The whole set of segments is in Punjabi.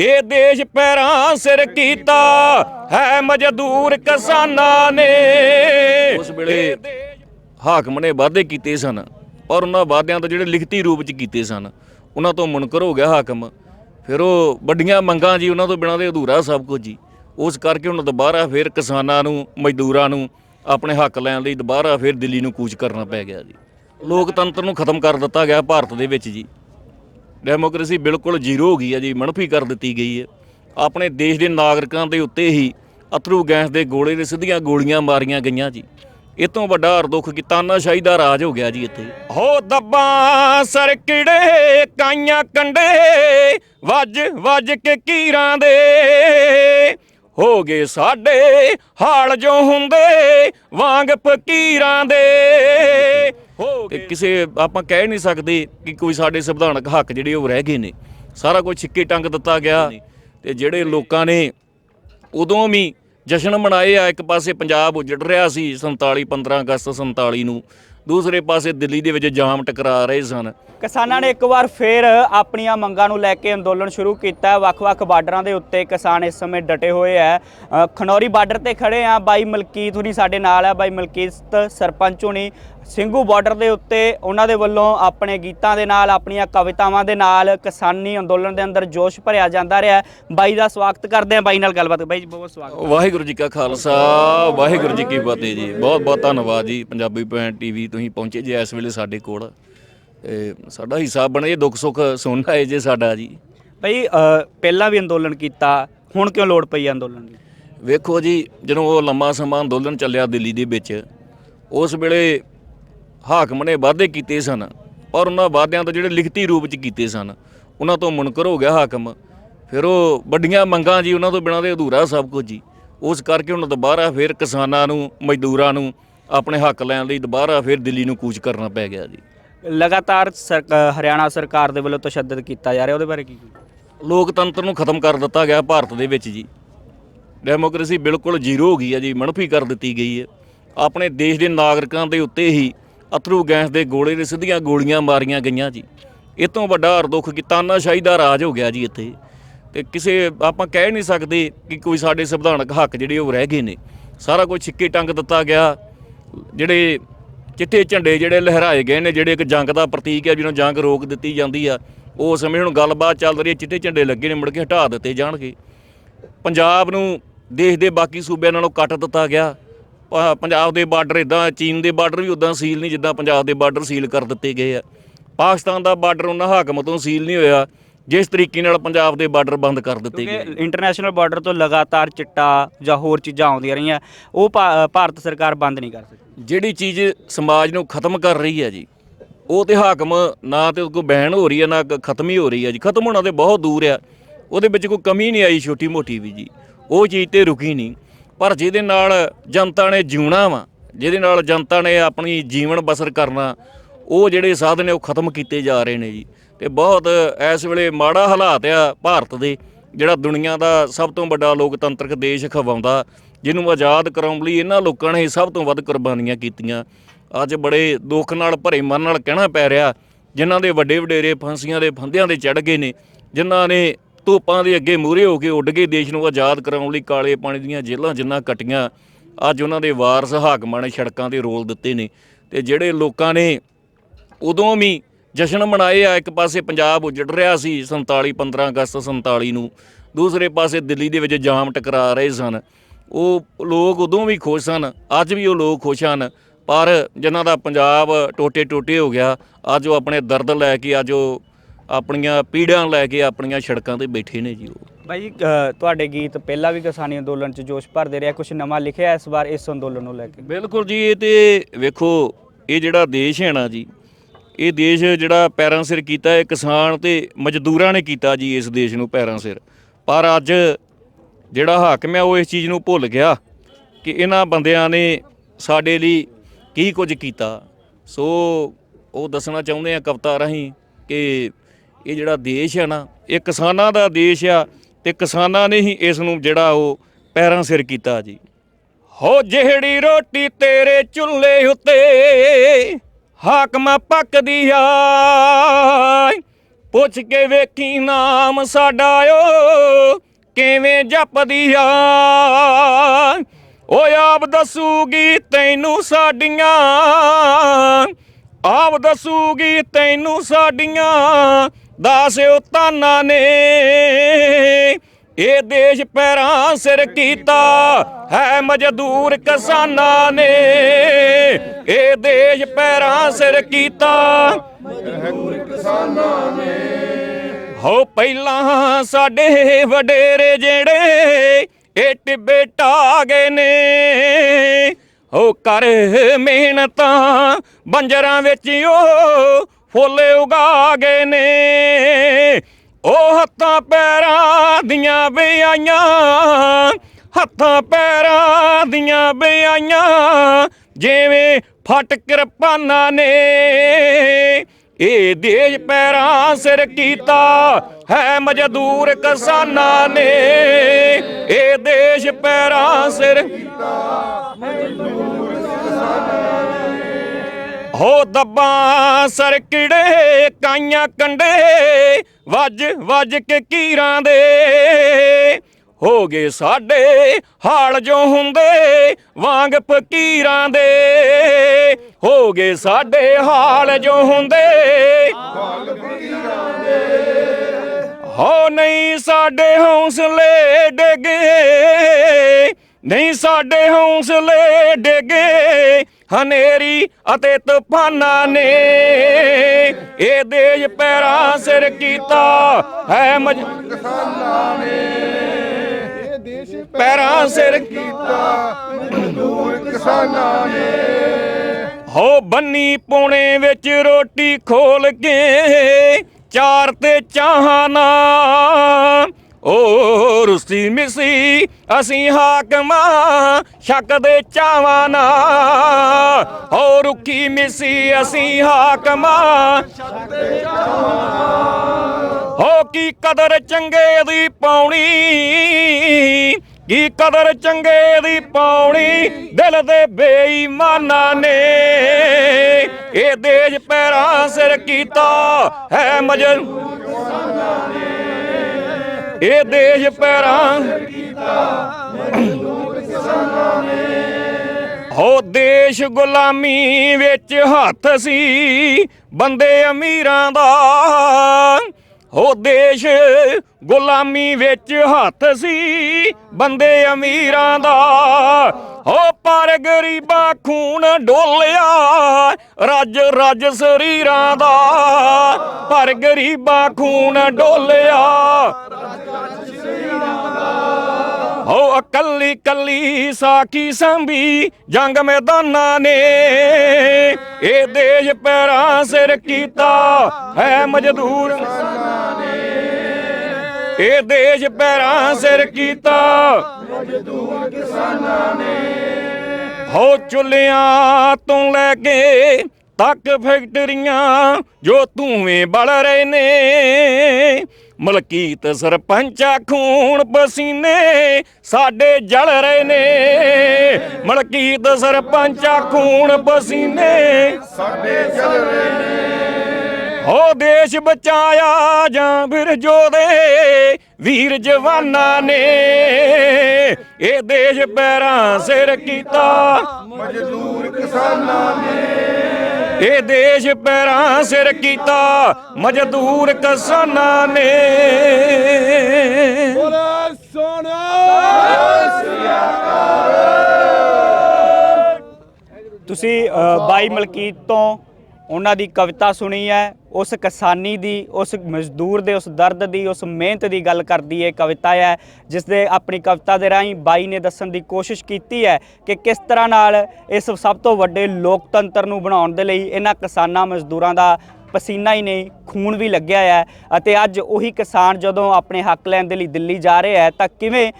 ਇਹ ਦੇਸ਼ ਪੈਰਾਂ ਸਿਰ ਕੀਤਾ ਹੈ ਮਜ਼ਦੂਰ ਕਿਸਾਨਾਂ ਨੇ। ਉਸ ਵੇਲੇ ਹਾਕਮ ਨੇ ਵਾਅਦੇ ਕੀਤੇ ਸਨ ਪਰ ਉਹਨਾਂ ਵਾਅਦਿਆਂ ਤੋਂ ਜਿਹੜੇ ਲਿਖਤੀ ਰੂਪ ਚ ਕੀਤੇ ਸਨ ਉਹਨਾਂ ਤੋਂ ਮੁਨਕਰ ਹੋ ਗਿਆ ਹਾਕਮ। ਫਿਰ ਉਹ ਵੱਡੀਆਂ ਮੰਗਾਂ ਜੀ ਉਹਨਾਂ ਤੋਂ ਬਿਨਾਂ ਦੇ ਅਧੂਰਾ ਸਭ ਕੁਝ ਜੀ। ਉਸ ਕਰਕੇ ਹੁਣ ਦੁਬਾਰਾ ਫਿਰ ਕਿਸਾਨਾਂ ਨੂੰ ਮਜ਼ਦੂਰਾਂ ਨੂੰ ਆਪਣੇ ਹੱਕ ਲੈਣ ਲਈ ਦੁਬਾਰਾ ਫਿਰ ਦਿੱਲੀ ਨੂੰ ਕੂਚ ਕਰਨਾ ਪੈ ਗਿਆ ਜੀ। ਲੋਕਤੰਤਰ ਨੂੰ ਖਤਮ ਕਰ ਦਿੱਤਾ ਗਿਆ ਭਾਰਤ ਦੇ ਵਿੱਚ ਜੀ। ਡੈਮੋਕ੍ਰੇਸੀ ਬਿਲਕੁਲ ਜ਼ੀਰੋ ਹੋ ਗਈ ਹੈ ਜੀ ਮਨਫੀ ਕਰ ਦਿੱਤੀ ਗਈ ਹੈ। ਆਪਣੇ ਦੇਸ਼ ਦੇ ਨਾਗਰਿਕਾਂ ਦੇ ਉੱਤੇ ਹੀ ਅਥਰੂ ਗੈਸ ਦੇ ਗੋਲੇ ਦੇ ਸਿੱਧੀਆਂ ਗੋਲੀਆਂ ਮਾਰੀਆਂ ਗਈਆਂ ਜੀ। ਇਹ ਤੋਂ ਵੱਡਾ ਹਰਦੁੱਖ ਕਿ ਤਾਨਾਸ਼ਾਹੀ ਦਾ ਰਾਜ ਹੋ ਗਿਆ ਜੀ ਇੱਥੇ। ਹੋ ਦੱਬਾਂ ਸਰਕਿੜੇ ਕਾਈਆਂ ਕੰਡੇ, ਵੱਜ ਵੱਜ ਕੇ ਕੀਰਾਂ ਦੇ। ਹੋ ਗਏ ਸਾਡੇ ਹਾਲ ਜੋ ਹੁੰਦੇ, ਵਾਂਗ ਫਕੀਰਾਂ ਦੇ। ਗਏ ਕਿਸੇ ਆਪਾਂ ਕਹਿ ਨਹੀਂ ਸਕਦੇ ਕਿ ਕੋਈ ਸਾਡੇ ਸੰਵਿਧਾਨਕ ਹੱਕ ਜਿਹੜੇ ਉਹ ਰਹਿ ਗਏ ਨੇ। ਸਾਰਾ ਕੁਝ ਛਿੱਕੇ ਟੰਗ ਦਿੱਤਾ ਗਿਆ ਤੇ ਜਿਹੜੇ ਲੋਕਾਂ ਨੇ ਉਦੋਂ ਵੀ ਜਸ਼ਨ ਮਨਾਏ ਆ ਇੱਕ ਪਾਸੇ ਪੰਜਾਬ ਉਜੜ ਰਿਹਾ ਸੀ 47 15 ਅਗਸਤ 47 ਨੂੰ ਦੂਸਰੇ ਪਾਸੇ ਦਿੱਲੀ ਦੇ ਵਿੱਚ ਜਾਮ ਟਕਰਾ ਰਹੇ ਸਨ। ਕਿਸਾਨਾਂ ਨੇ ਇੱਕ ਵਾਰ ਫੇਰ ਆਪਣੀਆਂ ਮੰਗਾਂ ਨੂੰ ਲੈ ਕੇ ਅੰਦੋਲਨ ਸ਼ੁਰੂ ਕੀਤਾ। ਵੱਖ-ਵੱਖ ਬਾਰਡਰਾਂ ਦੇ ਉੱਤੇ ਕਿਸਾਨ ਇਸ ਸਮੇਂ ਡਟੇ ਹੋਏ ਆ। ਖਨੌਰੀ ਬਾਰਡਰ ਤੇ ਖੜੇ ਆ। ਬਾਈ ਮਲਕੀਤ ਹੁਣੀ ਸਾਡੇ ਨਾਲ ਆ। ਬਾਈ ਮਲਕੀਤ ਸਰਪੰਚ ਹੁਣੀ। ਸਿੰਘੂ ਬਾਰਡਰ ਦੇ ਉੱਤੇ ਉਹਨਾਂ ਦੇ ਵੱਲੋਂ ਆਪਣੇ ਗੀਤਾਂ ਦੇ ਨਾਲ ਆਪਣੀਆਂ ਕਵਿਤਾਵਾਂ ਦੇ ਨਾਲ ਕਿਸਾਨੀ ਅੰਦੋਲਨ ਦੇ ਅੰਦਰ ਜੋਸ਼ ਭਰਿਆ ਜਾਂਦਾ ਰਿਹਾ। ਬਾਈ ਦਾ ਸਵਾਗਤ ਕਰਦੇ ਆ ਬਾਈ ਨਾਲ ਗੱਲਬਾਤ। ਬਾਈ ਜੀ ਬਹੁਤ ਸਵਾਗਤ। ਵਾਹਿਗੁਰੂ ਜੀ ਕਾ ਖਾਲਸਾ ਵਾਹਿਗੁਰੂ ਜੀ ਕੀ ਫਤਿਹ ਜੀ। ਬਹੁਤ ਬਹੁਤ ਧੰਨਵਾਦ ਜੀ। ਪੰਜਾਬੀ ਪੁਆਇੰਟ ਟੀਵੀ ਤੁਸੀਂ ਪਹੁੰਚੇ ਜੇ ਇਸ ਵੇਲੇ ਸਾਡੇ ਕੋਲ। ਸਾਡਾ ਹਿੱਸਾ ਬਣੇ ਦੁੱਖ ਸੁੱਖ ਸੁਣਨਾ ਹੈ ਜੇ ਸਾਡਾ ਜੀ। ਬਾਈ ਪਹਿਲਾਂ ਵੀ ਅੰਦੋਲਨ ਕੀਤਾ ਹੁਣ ਕਿਉਂ ਲੋੜ ਪਈ ਅੰਦੋਲਨ ਦੀ? ਵੇਖੋ ਜੀ ਜਦੋਂ ਉਹ ਲੰਮਾ ਸਮਾਂ ਅੰਦੋਲਨ ਚੱਲਿਆ ਦਿੱਲੀ ਦੇ ਵਿੱਚ ਉਸ ਵੇਲੇ ਹਾਕਮ ਨੇ ਵਾਅਦੇ ਕੀਤੇ ਸਨ ਪਰ ਉਹਨਾਂ ਵਾਅਦਿਆਂ ਤੋਂ ਜਿਹੜੇ ਲਿਖਤੀ ਰੂਪ ਚ ਕੀਤੇ ਸਨ ਉਹਨਾਂ ਤੋਂ ਮੁਨਕਰ ਹੋ ਗਿਆ ਹਾਕਮ। ਫਿਰ ਉਹ ਵੱਡੀਆਂ ਮੰਗਾਂ ਜੀ ਉਹਨਾਂ ਤੋਂ ਬਿਨਾਂ ਦੇ ਅਧੂਰਾ ਸਭ ਕੁਝ ਜੀ। ਉਸ ਕਰਕੇ ਹੁਣ ਦੁਬਾਰਾ ਫਿਰ ਕਿਸਾਨਾਂ ਨੂੰ ਮਜ਼ਦੂਰਾਂ ਨੂੰ ਆਪਣੇ ਹੱਕ ਲੈਣ ਲਈ ਦੁਬਾਰਾ ਫਿਰ ਦਿੱਲੀ ਨੂੰ ਕੂਚ ਕਰਨਾ ਪੈ ਗਿਆ ਜੀ। ਲਗਾਤਾਰ ਹਰਿਆਣਾ ਸਰਕਾਰ ਦੇ ਵੱਲੋਂ ਤਸ਼ੱਦਦ ਕੀਤਾ ਜਾ ਰਿਹਾ ਉਹਦੇ ਬਾਰੇ ਕੀ ਕਹੋਗੇ? ਲੋਕਤੰਤਰ ਨੂੰ ਖਤਮ ਕਰ ਦਿੱਤਾ ਗਿਆ ਭਾਰਤ ਦੇ ਵਿੱਚ ਜੀ। ਡੈਮੋਕ੍ਰੇਸੀ ਬਿਲਕੁਲ ਜ਼ੀਰੋ ਹੋ ਗਈ ਹੈ ਜੀ ਮਨਫੀ ਕਰ ਦਿੱਤੀ ਗਈ ਹੈ। ਆਪਣੇ ਦੇਸ਼ ਦੇ ਨਾਗਰਿਕਾਂ ਦੇ ਉੱਤੇ ਹੀ ਅਥਰੂ ਗੈਸ ਦੇ ਗੋਲੇ ਦੇ ਸਿੱਧੀਆਂ ਗੋਲੀਆਂ ਮਾਰੀਆਂ ਗਈਆਂ ਜੀ। ਇਹ ਤੋਂ ਵੱਡਾ ਹਰ ਦੁੱਖ ਕਿ ਤਾਨਾਸ਼ਾਹੀ ਦਾ ਰਾਜ ਹੋ ਗਿਆ ਜੀ ਇੱਥੇ। ਤੇ ਕਿਸੇ, ਆਪਾਂ ਕਹਿ ਨਹੀਂ ਸਕਦੇ ਕਿ ਕੋਈ ਸਾਡੇ ਸੰਵਿਧਾਨਕ ਹੱਕ ਜਿਹੜੇ ਉਹ ਰਹਿ ਗਏ ਨੇ। ਸਾਰਾ ਕੁਝ ਛਿੱਕੇ ਟੰਗ ਦਿੱਤਾ ਗਿਆ। ਜਿਹੜੇ ਚਿੱਟੇ ਝੰਡੇ ਜਿਹੜੇ ਲਹਿਰਾਏ ਗਏ ਨੇ, ਜਿਹੜੇ ਇੱਕ ਜੰਗ ਦਾ ਪ੍ਰਤੀਕ ਹੈ ਜਿਹਨੂੰ ਜੰਗ ਰੋਕ ਦਿੱਤੀ ਜਾਂਦੀ ਆ, ਉਹ ਸਮੇਂ ਹੁਣ ਗੱਲਬਾਤ ਚੱਲ ਰਹੀ ਹੈ। ਚਿੱਟੇ ਝੰਡੇ ਲੱਗੇ ਨੇ, ਮੁੜ ਕੇ ਹਟਾ ਦਿੱਤੇ ਜਾਣਗੇ। ਪੰਜਾਬ ਨੂੰ ਦੇਸ਼ ਦੇ ਬਾਕੀ ਸੂਬਿਆਂ ਨਾਲੋਂ ਕੱਟ ਦਿੱਤਾ ਗਿਆ। ਪ- ਪੰਜਾਬ ਦੇ ਬਾਰਡਰ ਇਦਾਂ ਚੀਨ ਦੇ ਬਾਰਡਰ ਵੀ ਉਦਾਂ ਸੀਲ ਨਹੀਂ ਜਿੱਦਾਂ ਪੰਜਾਬ ਦੇ ਬਾਰਡਰ ਸੀਲ ਕਰ ਦਿੱਤੇ ਗਏ ਆ। ਪਾਕਿਸਤਾਨ ਦਾ ਬਾਰਡਰ ਉਹਨਾਂ ਹਾਕਮ ਤੋਂ ਸੀਲ ਨਹੀਂ ਹੋਇਆ ਜਿਸ ਤਰੀਕੇ ਨਾਲ ਪੰਜਾਬ ਦੇ ਬਾਰਡਰ ਬੰਦ ਕਰ ਦਿੱਤੇ ਗਏ। ਕਿਉਂਕਿ ਇੰਟਰਨੈਸ਼ਨਲ ਬਾਰਡਰ ਤੋਂ ਲਗਾਤਾਰ ਚਿੱਟਾ ਜਾਂ ਹੋਰ ਚੀਜ਼ਾਂ ਆਉਂਦੀਆਂ ਰਹੀਆਂ ਉਹ ਭਾ- ਭਾਰਤ ਸਰਕਾਰ ਬੰਦ ਨਹੀਂ ਕਰ ਸਕਦੀ। ਜਿਹੜੀ ਚੀਜ਼ ਸਮਾਜ ਨੂੰ ਖਤਮ ਕਰ ਰਹੀ ਹੈ ਜੀ ਉਹ ਤੇ ਹਾਕਮ ਨਾ ਤੇ ਕੋਈ ਬੈਨ ਹੋ ਰਹੀ ਹੈ ਨਾ ਕ- ਖਤਮ ਹੀ ਹੋ ਰਹੀ ਹੈ ਜੀ। ਖਤਮ ਹੋਣਾ ਤੇ ਬਹੁਤ ਦੂਰ ਆ ਉਹਦੇ ਵਿੱਚ ਕੋਈ ਕਮੀ ਨਹੀਂ ਆਈ ਛੋਟੀ ਮੋਟੀ ਵੀ ਜੀ। ਉਹ ਚੀਜ਼ ਤੇ ਰੁਕੀ ਨਹੀਂ। ਪਰ ਜਿਹਦੇ ਨਾਲ ਜਨਤਾ ਨੇ ਜਿਉਣਾ ਵਾ, ਜਿਹਦੇ ਨਾਲ ਜਨਤਾ ਨੇ ਆਪਣੀ ਜੀਵਨ ਬਸਰ ਕਰਨਾ, ਉਹ ਜਿਹੜੇ ਸਾਧਨ ਨੇ ਉਹ ਖਤਮ ਕੀਤੇ ਜਾ ਰਹੇ ਨੇ ਜੀ। ਤੇ ਬਹੁਤ ਇਸ ਵੇਲੇ ਮਾੜਾ ਹਾਲਾਤ ਆ ਭਾਰਤ ਦੇ, ਜਿਹੜਾ ਦੁਨੀਆ ਦਾ ਸਭ ਤੋਂ ਵੱਡਾ ਲੋਕਤੰਤਰਕ ਦੇਸ਼ ਖਵਾਉਂਦਾ, ਜਿਹਨੂੰ ਆਜ਼ਾਦ ਕਰਾਉਣ ਲਈ ਇਹਨਾਂ ਲੋਕਾਂ ਨੇ ਸਭ ਤੋਂ ਵੱਧ ਕੁਰਬਾਨੀਆਂ ਕੀਤੀਆਂ। ਅੱਜ ਬੜੇ ਦੁੱਖ ਨਾਲ ਭਰੇ ਮਨ ਨਾਲ ਕਹਿਣਾ ਪੈ ਰਿਹਾ, ਜਿਨ੍ਹਾਂ ਦੇ ਵੱਡੇ ਵਡੇਰੇ ਫਾਂਸੀਆਂ ਦੇ ਫੰਦਿਆਂ ਦੇ ਚੜ ਗਏ ਨੇ, ਜਿਨ੍ਹਾਂ ਨੇ ਧੂਪਾਂ ਦੇ ਅੱਗੇ ਮੂਹਰੇ ਹੋ ਕੇ ਉੱਡ ਕੇ ਦੇਸ਼ ਨੂੰ ਆਜ਼ਾਦ ਕਰਾਉਣ ਲਈ ਕਾਲੇ ਪਾਣੀ ਦੀਆਂ ਜੇਲ੍ਹਾਂ ਜਿੰਨਾ ਕਟੀਆਂ, ਅੱਜ ਉਹਨਾਂ ਦੇ ਵਾਰਸ ਹਾਕਮਾਂ ਨੇ ਸੜਕਾਂ ਤੇ ਰੋਲ ਦਿੱਤੇ ਨੇ। ਤੇ ਜਿਹੜੇ ਲੋਕਾਂ ਨੇ ਉਦੋਂ ਵੀ ਜਸ਼ਨ ਮਨਾਏ ਆ, ਇੱਕ ਪਾਸੇ ਪੰਜਾਬ ਉਜੜ ਰਿਹਾ ਸੀ 47 15 ਅਗਸਤ 47 ਨੂੰ, ਦੂਸਰੇ ਪਾਸੇ ਦਿੱਲੀ ਦੇ ਵਿੱਚ ਜਾਮ ਟਕਰਾ ਰਹੇ ਸਨ। ਉਹ ਲੋਕ ਉਦੋਂ ਵੀ ਖੁਸ਼ ਸਨ, ਅੱਜ ਵੀ ਉਹ ਲੋਕ ਖੁਸ਼ ਹਨ, ਪਰ ਜਿਨ੍ਹਾਂ ਦਾ ਪੰਜਾਬ ਟੋਟੇ ਟੋਟੇ ਹੋ ਗਿਆ, ਅੱਜ ਉਹ ਆਪਣੇ ਦਰਦ ਲੈ ਕੇ ਅੱਜ ਉਹ ਆਪਣੀਆਂ ਪੀੜਾਂ ਲੈ ਕੇ ਆਪਣੀਆਂ ਸੜਕਾਂ ਤੇ ਬੈਠੇ ਨੇ ਜੀ ਉਹ। ਬਾਈ ਜੀ, ਅ, ਤੁਹਾਡੇ ਗੀਤ ਪਹਿਲਾਂ ਵੀ ਕਿਸਾਨੀ ਅੰਦੋਲਨ 'ਚ ਜੋਸ਼ ਭਰਦੇ ਰਿਹਾ ਕੁਝ ਨਵਾਂ ਲਿਖਿਆ ਇਸ ਵਾਰ ਇਸ ਅੰਦੋਲਨ ਨੂੰ ਲੈ ਕੇ? ਬਿਲਕੁਲ ਜੀ ਇਹ ਤੇ ਵੇਖੋ ਇਹ ਜਿਹੜਾ ਦੇਸ਼ ਹੈ ਨਾ ਜੀ ਇਹ ਦੇਸ਼ ਜਿਹੜਾ ਪੈਰਾਂ ਸਿਰ ਕੀਤਾ ਇਹ ਕਿਸਾਨ ਤੇ ਮਜ਼ਦੂਰਾਂ ਨੇ ਕੀਤਾ ਜੀ ਇਸ ਦੇਸ਼ ਨੂੰ ਪੈਰਾਂ ਸਿਰ। ਪਰ ਅੱਜ ਜਿਹੜਾ ਹਾਕਮ ਹੈ ਉਹ ਇਸ ਚੀਜ਼ ਨੂੰ ਭੁੱਲ ਗਿਆ ਕਿ ਇਹਨਾਂ ਬੰਦਿਆਂ ਨੇ ਸਾਡੇ ਲਈ ਕੀ ਕੁਝ ਕੀਤਾ। ਸੋ ਉਹ ਦੱਸਣਾ ਚਾਹੁੰਦੇ ਆ ਕਵਿਤਾ ਰਾਹੀਂ ਕਿ ਇਹ ਜਿਹੜਾ ਦੇਸ਼ ਹੈ ਨਾ, ਇਹ ਕਿਸਾਨਾਂ ਦਾ ਦੇਸ਼ ਆ ਤੇ ਕਿਸਾਨਾਂ ਨੇ ਹੀ ਇਸ ਨੂੰ ਜਿਹੜਾ ਉਹ ਪੈਰਾਂ ਸਿਰ ਕੀਤਾ ਜੀ। ਹੋ ਜਿਹੜੀ ਰੋਟੀ ਤੇਰੇ ਚੁੱਲ੍ਹੇ ਉੱਤੇ, ਹਾਕਮ ਪੱਕਦੀ ਆ ਪੁੱਛ ਕੇ ਵੇਖੀ ਨਾਮ ਸਾਡਾ ਓ, ਕਿਵੇਂ ਜਪਦੀ ਆ ਓਏ ਆਪ ਦੱਸੂਗੀ ਤੈਨੂੰ ਸਾਡੀਆਂ, ਆਪ ਦੱਸੂਗੀ ਤੈਨੂੰ ਸਾਡੀਆਂ ਦਾਸ ਉਤਾਨਾ ਨੇ। ਇਹ ਦੇਸ਼ ਪੈਰਾਂ ਸਿਰ ਕੀਤਾ, ਹੈ ਮਜ਼ਦੂਰ ਕਿਸਾਨਾਂ ਨੇ। ਇਹ ਦੇਸ਼ ਪੈਰਾਂ ਸਿਰ ਕੀਤਾ, ਹੋ ਪਹਿਲਾਂ ਸਾਡੇ ਵਡੇਰੇ ਜਿਹੜੇ ਇਹ ਟਿੱਬੇ ਢਾ ਗਏ ਨੇ, ਹੋ ਕਰ ਮਿਹਨਤਾਂ, ਬੰਜਰਾਂ ਵਿੱਚ ਓ ਫੁੱਲ ਉਗਾ ਗਏ ਨੇ। ਉਹ ਹੱਥਾਂ ਪੈਰਾਂ ਦੀਆਂ ਵਿਆਈਆਂ ਹੱਥਾਂ ਪੈਰਾਂ ਦੀਆਂ ਵਿਆਈਆਂ ਜਿਵੇਂ ਫਟ ਕਿਰਪਾਨਾਂ ਨੇ। ਇਹ ਦੇਸ਼ ਪੈਰਾਂ ਸਿਰ ਕੀਤਾ ਹੈ ਮਜ਼ਦੂਰ ਕਿਸਾਨਾਂ ਨੇ। ਇਹ ਦੇਸ਼ ਪੈਰਾਂ ਸਿਰ ਕੀਤਾ ਹੋ ਦੱਬਾਂ ਸਰਕੜੇ ਕਾਈਆਂ ਕੰਡੇ, ਵੱਜ ਵੱਜ ਕੇ ਕੀਰਾਂ ਦੇ। ਹੋ ਗਏ ਸਾਡੇ ਹਾਲ ਜੋ ਹੁੰਦੇ, ਵਾਂਗ ਫਕੀਰਾਂ ਦੇ। ਹੋ ਗਏ ਸਾਡੇ ਹਾਲ ਜੋ ਹੁੰਦੇ, ਹੋ ਨਹੀਂ ਸਾਡੇ ਹੌਸਲੇ ਡਿੱਗੇ, ਨਹੀਂ ਸਾਡੇ ਹੌਸਲੇ ਡਿੱਗੇ। ਹਨੇਰੀ ਅਤੇ ਤੂਫਾਨਾਂ ਨੇ ਇਹ ਦੇਸ਼ ਪੈਰਾਂ ਸਿਰ ਕੀਤਾ ਹੈ ਮਜ ਇਹ ਦੇਸ਼ ਪੈਰਾਂ ਸਿਰ ਮਜ਼ਦੂਰ ਕਿਸਾਨਾਂ ਨੇ। ਹੋ ਬੰਨੀ ਪੋਣੇ ਵਿੱਚ ਰੋਟੀ ਖੋਲ ਕੇ ਚਾਰ ਤੇ ਚਾਹਨਾ ਓ ਰੁਸੀ ਮਿਸੀ ਅਸੀਂ ਹਾਕਮਾਂ ਸ਼ੱਕ ਦੇ ਚਾਵਾਂ ਨਾ ਹੋ ਰੁੱਖੀ ਮਿਸੀ ਅਸੀਂ ਹਾਕਮਾਂ ਹੋ ਕੀ ਕਦਰ ਚੰਗੇ ਦੀ ਪਾਉਣੀ, ਕੀ ਕਦਰ ਚੰਗੇ ਦੀ ਪਾਉਣੀ ਦਿਲ ਦੇ ਬੇਈਮਾਨਾਂ ਨੇ। ਇਹ ਦੇਜ ਪੈਰਾਂ ਸਿਰ ਕੀਤਾ ਹੈ ਮਜਨ। ਇਹ ਦੇਸ਼ ਪੈਰਾਂ ਹੋ ਦੇਸ਼ ਗੁਲਾਮੀ ਵਿੱਚ ਹੱਥ ਸੀ ਬੰਦੇ ਅਮੀਰਾਂ ਦਾ ਹੋ ਦੇਸ਼ ਗੁਲਾਮੀ ਵਿੱਚ ਹੱਥ ਸੀ, ਬੰਦੇ ਅਮੀਰਾਂ ਦਾ। ਹੋ ਪਰ ਗਰੀਬਾਂ ਖੂਨ ਡੋਲਿਆ, ਰੱਜ ਰੱਜ ਸਰੀਰਾਂ ਦਾ। ਪਰ ਗਰੀਬਾਂ ਖੂਨ ਡੋਲਿਆ, ਹੋ ਇਕੱਲੀ ਕੱਲੀ ਸਾਖੀ ਸੰਭੀ, ਜੰਗ ਮੈਦਾਨਾਂ ਨੇ। ਇਹ ਦੇਸ਼ ਪੈਰਾਂ ਸਿਰ ਕੀਤਾ, ਹੈ ਮਜ਼ਦੂਰ। ਇਹ ਦੇਸ਼ ਪੈਰਾਂ ਸਿਰ ਕੀਤਾ। ਮਜ਼ਦੂਰ ਕਿਸਾਨਾਂ ਨੇ ਹੋ ਚੁੱਲਿਆਂ ਤੋਂ ਲੈ ਕੇ ਤੱਕ ਫੈਕਟਰੀਆਂ ਜੋ ਧੂਵੇਂ ਬਲ ਰਹੇ ਨੇ। ਮਲਕੀਤ ਸਰਪੰਚਾ ਖੂਨ ਪਸੀਨੇ ਸਾਡੇ ਜਲ ਰਹੇ ਨੇ। ਮਲਕੀਤ ਸਰਪੰਚਾ ਖੂਨ ਪਸੀਨੇ ਸਾਡੇ ਜਲ ਰਹੇ ਨੇ। ਹੋ ਦੇਸ਼ ਬਚਾਇਆ ਜਾਂ ਫਿਰ ਜੋਦੇ ਵੀਰ ਜਵਾਨਾਂ ਨੇ। ਇਹ ਦੇਸ਼ ਪੈਰਾਂ ਸਿਰ ਕੀਤਾ। ਮਜ਼ਦੂਰ ਕਿਸਾਨਾਂ ਨੇ। ਇਹ ਦੇਸ਼ ਪੈਰਾਂ ਸਿਰ ਕੀਤਾ। ਮਜ਼ਦੂਰ ਕਿਸਾਨਾਂ ਨੇ। ਬੋਲੇ ਸੋਨਾ। ਤੁਸੀਂ ਬਾਈ ਮਲਕੀਤ ਤੋਂ ਉਹਨਾਂ ਦੀ ਕਵਿਤਾ ਸੁਣੀ ਹੈ, ਉਸ ਕਿਸਾਨੀ ਦੀ, ਉਸ ਮਜ਼ਦੂਰ ਦੇ, ਉਸ ਦਰਦ ਦੀ, ਉਸ ਮਿਹਨਤ ਦੀ ਗੱਲ ਕਰਦੀ ਹੈ ਕਵਿਤਾ ਹੈ ਜਿਸ ਦੇ ਆਪਣੀ ਕਵਿਤਾ ਦੇ ਰਾਹੀਂ ਬਾਈ ਨੇ ਦੱਸਣ ਦੀ ਕੋਸ਼ਿਸ਼ ਕੀਤੀ ਹੈ ਕਿ ਕਿਸ ਤਰ੍ਹਾਂ ਨਾਲ ਇਸ ਸਭ ਤੋਂ ਵੱਡੇ ਲੋਕਤੰਤਰ ਨੂੰ ਬਣਾਉਣ ਦੇ ਲਈ ਇਹਨਾਂ ਕਿਸਾਨਾਂ ਮਜ਼ਦੂਰਾਂ ਦਾ ਪਸੀਨਾ ਹੀ ਨਹੀਂ, ਖੂਨ ਵੀ ਲੱਗਿਆ ਹੈ ਅਤੇ ਅੱਜ ਉਹੀ ਕਿਸਾਨ ਜਦੋਂ ਆਪਣੇ ਹੱਕ ਲੈਣ ਦੇ ਲਈ ਦਿੱਲੀ ਜਾ ਰਹੇ ਹੈ ਤਾਂ ਕਿਵੇਂ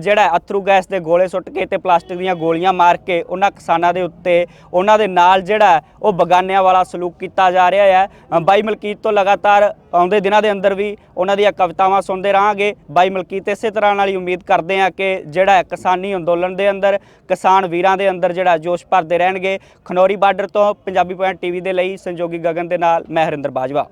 ਜਿਹੜਾ ਅਥਰੂ ਗੈਸ ਦੇ ਗੋਲੇ ਸੁੱਟ ਕੇ ਤੇ ਪਲਾਸਟਿਕ ਦੀਆਂ ਗੋਲੀਆਂ ਮਾਰ ਕੇ ਉਹਨਾਂ ਕਿਸਾਨਾਂ ਦੇ ਉੱਤੇ, ਉਹਨਾਂ ਦੇ ਨਾਲ ਜਿਹੜਾ ਉਹ ਬਗਾਨਿਆਂ ਵਾਲਾ ਸਲੂਕ ਕੀਤਾ ਜਾ ਰਿਹਾ ਹੈ ਬਾਈ ਮਲਕੀਤ ਤੋਂ ਲਗਾਤਾਰ ਆਉਂਦੇ ਦਿਨਾਂ ਦੇ ਅੰਦਰ ਵੀ ਉਹਨਾਂ ਦੀਆਂ ਕਵਿਤਾਵਾਂ ਸੁਣਦੇ ਰਹਾਂਗੇ। ਬਾਈ ਮਲਕੀਤ, ਇਸੇ ਤਰ੍ਹਾਂ ਨਾਲ ਹੀ ਉਮੀਦ ਕਰਦੇ ਹਾਂ ਕਿ ਜਿਹੜਾ ਕਿਸਾਨੀ ਅੰਦੋਲਨ ਦੇ ਅੰਦਰ, ਕਿਸਾਨ ਵੀਰਾਂ ਦੇ ਅੰਦਰ ਜਿਹੜਾ ਜੋਸ਼ ਭਰਦੇ ਰਹਿਣਗੇ। ਖਨੌਰੀ ਬਾਰਡਰ ਤੋਂ ਪੰਜਾਬੀ ਪੁਆਇੰਟ ਟੀਵੀ ਦੇ ਲਈ ਸੰਜੋਗੀ ਗਗਨ ਦੇ ਨਾਲ ਮੈਂ ਹਰਿੰਦਰ ਬਾਜਵਾ।